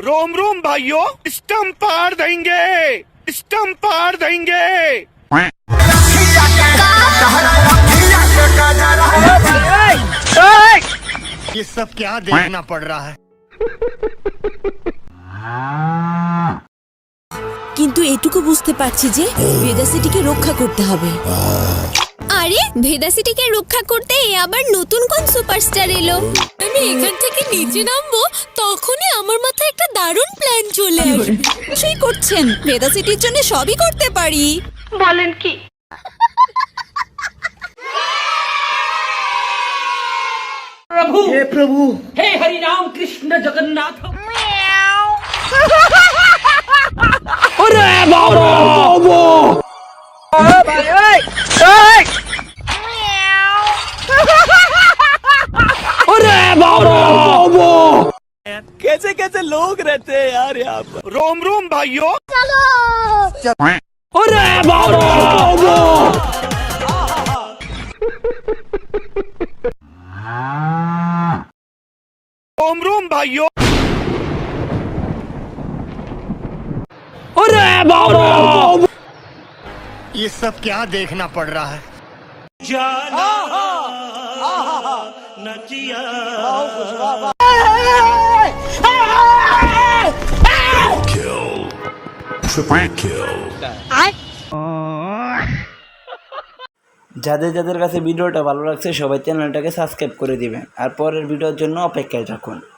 रोम रोम भाइयों स्टम पार देंगे स्टंप पार देंगे किंतु ए टू को বুঝতে পাচ্ছি যে বেজাসিটিকে রক্ষা করতে হবে আরে ভেদাসিটিকে রক্ষা করতে এ আবার নতুন কোন সুপারস্টার এলো আমি এখান থেকে নিচে নামবো তখনই আমার মাথায় একটা দারুণ প্ল্যান চলে আসবে সেই করছেন ভেদাসিটির জন্য সবই করতে পারি বলেন কি প্রভু হে প্রভু হে হরি রাম কৃষ্ণ জগন্নাথ कैसे कैसे लोग रहते हैं यार यहाँ पर रोम रोम भाइयों चलो अरे रोम रोम भाइयों अरे ये सब क्या देखना पड़ रहा है जाना, आहा, आहा, नचिया যাদের যাদের কাছে ভিডিওটা ভালো লাগছে সবাই চ্যানেলটাকে সাবস্ক্রাইব করে দিবেন আর পরের ভিডিওর জন্য অপেক্ষায় থাকুন